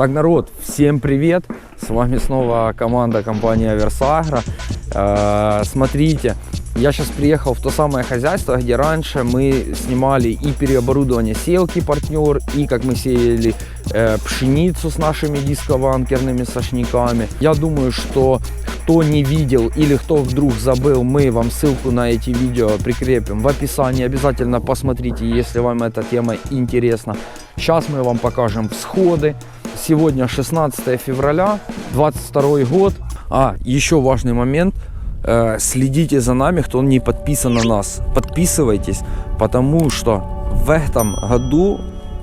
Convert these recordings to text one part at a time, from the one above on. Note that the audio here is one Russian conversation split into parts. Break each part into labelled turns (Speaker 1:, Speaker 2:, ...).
Speaker 1: Так, народ, всем привет! С вами снова команда компании Аверсагра. Э, смотрите, я сейчас приехал в то самое хозяйство, где раньше мы снимали и переоборудование сеялки партнер, и как мы сеяли э, пшеницу с нашими дисково-анкерными сошниками. Я думаю, что кто не видел или кто вдруг забыл, мы вам ссылку на эти видео прикрепим в описании. Обязательно посмотрите, если вам эта тема интересна. Сейчас мы вам покажем всходы. Сегодня 16 февраля, 22 год. А, еще важный момент. Э, следите за нами, кто не подписан на нас. Подписывайтесь, потому что в этом году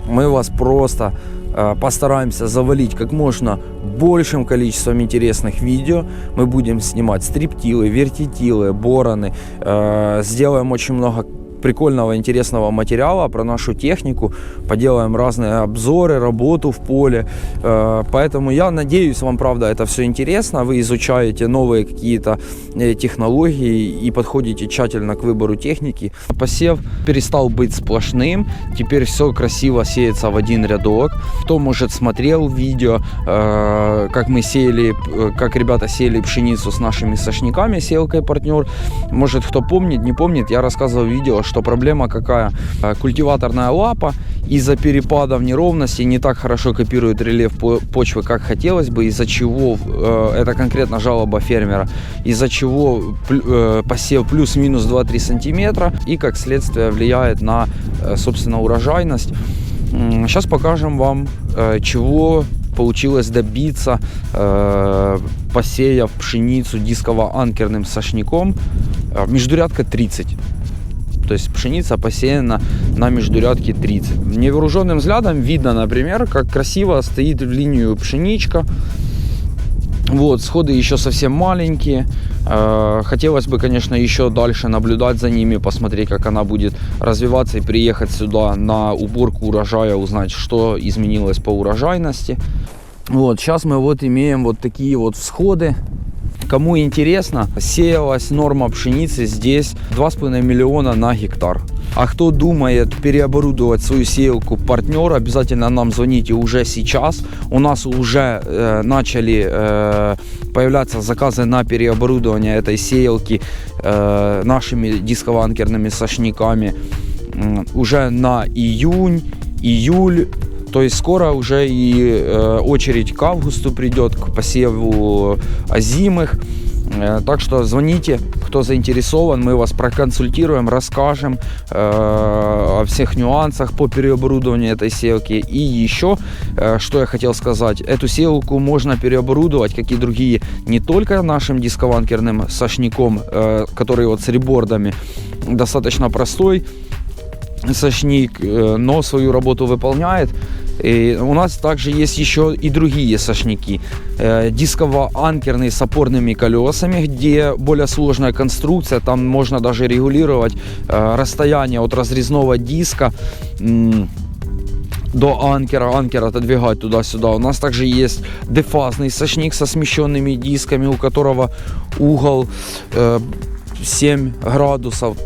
Speaker 1: мы вас просто э, постараемся завалить как можно большим количеством интересных видео. Мы будем снимать стриптилы, вертитилы, бороны. Э, сделаем очень много прикольного, интересного материала про нашу технику, поделаем разные обзоры, работу в поле. Э, поэтому я надеюсь, вам правда это все интересно, вы изучаете новые какие-то э, технологии и подходите тщательно к выбору техники. Посев перестал быть сплошным, теперь все красиво сеется в один рядок. Кто, может, смотрел видео, э, как мы сеяли, как ребята сеяли пшеницу с нашими сошниками, сеялкой партнер, может, кто помнит, не помнит, я рассказывал видео, что проблема какая? Э, культиваторная лапа из-за перепадов неровности не так хорошо копирует рельеф почвы, как хотелось бы, из-за чего, э, это конкретно жалоба фермера, из-за чего э, посев плюс-минус 2-3 сантиметра и как следствие влияет на, собственно, урожайность. Сейчас покажем вам, чего получилось добиться, посеяв пшеницу дисково-анкерным сошником. Междурядка 30. То есть пшеница посеяна на междурядке 30. Невооруженным взглядом видно, например, как красиво стоит в линию пшеничка. Вот, сходы еще совсем маленькие. Э, хотелось бы, конечно, еще дальше наблюдать за ними, посмотреть, как она будет развиваться и приехать сюда на уборку урожая, узнать, что изменилось по урожайности. Вот, сейчас мы вот имеем вот такие вот всходы. Кому интересно, сеялась норма пшеницы здесь 2,5 миллиона на гектар. А кто думает переоборудовать свою сеялку партнер, обязательно нам звоните уже сейчас. У нас уже э, начали э, появляться заказы на переоборудование этой сеялки э, нашими дисково-анкерными сошниками э, уже на июнь, июль то есть скоро уже и э, очередь к августу придет, к посеву озимых. Э, так что звоните, кто заинтересован, мы вас проконсультируем, расскажем э, о всех нюансах по переоборудованию этой сеялки. И еще, э, что я хотел сказать, эту сеялку можно переоборудовать, как и другие, не только нашим дискованкерным сошником, э, который вот с ребордами, достаточно простой, сошник, э, но свою работу выполняет. И у нас также есть еще и другие сошники. Э, дисково-анкерные с опорными колесами, где более сложная конструкция. Там можно даже регулировать э, расстояние от разрезного диска до анкера, анкер отодвигать туда-сюда. У нас также есть дефазный сошник со смещенными дисками, у которого угол 7 градусов.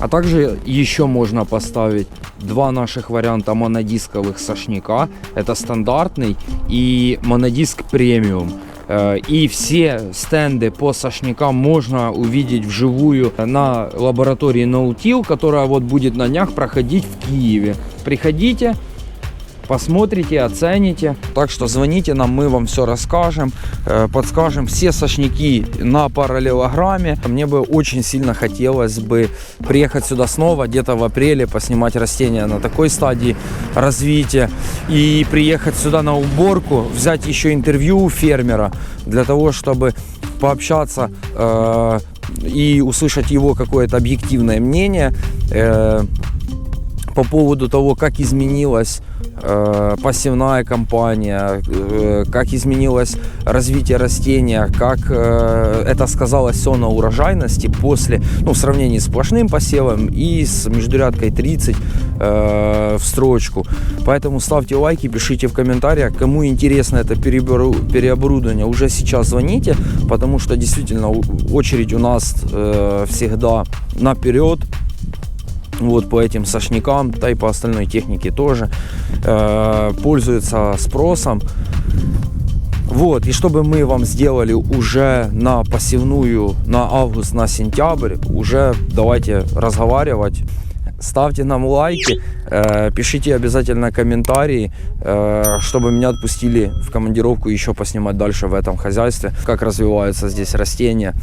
Speaker 1: А также еще можно поставить два наших варианта монодисковых сошника. Это стандартный и монодиск премиум. Э, и все стенды по сошникам можно увидеть вживую на лаборатории Наутил, которая вот будет на днях проходить в Киеве. Приходите, посмотрите, оцените. Так что звоните нам, мы вам все расскажем, э, подскажем. Все сошники на параллелограмме. Мне бы очень сильно хотелось бы приехать сюда снова, где-то в апреле, поснимать растения на такой стадии развития. И приехать сюда на уборку, взять еще интервью у фермера, для того, чтобы пообщаться э, и услышать его какое-то объективное мнение э, по поводу того, как изменилась Э, посевная кампания, э, как изменилось развитие растения, как э, это сказалось все на урожайности после, ну, в сравнении с сплошным посевом и с междурядкой 30 в строчку. Поэтому ставьте лайки, пишите в комментариях, кому интересно это переоборудование, уже сейчас звоните, потому что действительно очередь у нас всегда наперед, вот по этим сошникам, да и по остальной технике тоже, э, пользуется спросом. Вот, и чтобы мы вам сделали уже на посевную на август, на сентябрь, уже давайте разговаривать. Ставьте нам лайки, э, пишите обязательно комментарии, э, чтобы меня отпустили в командировку еще поснимать дальше в этом хозяйстве, как развиваются здесь растения.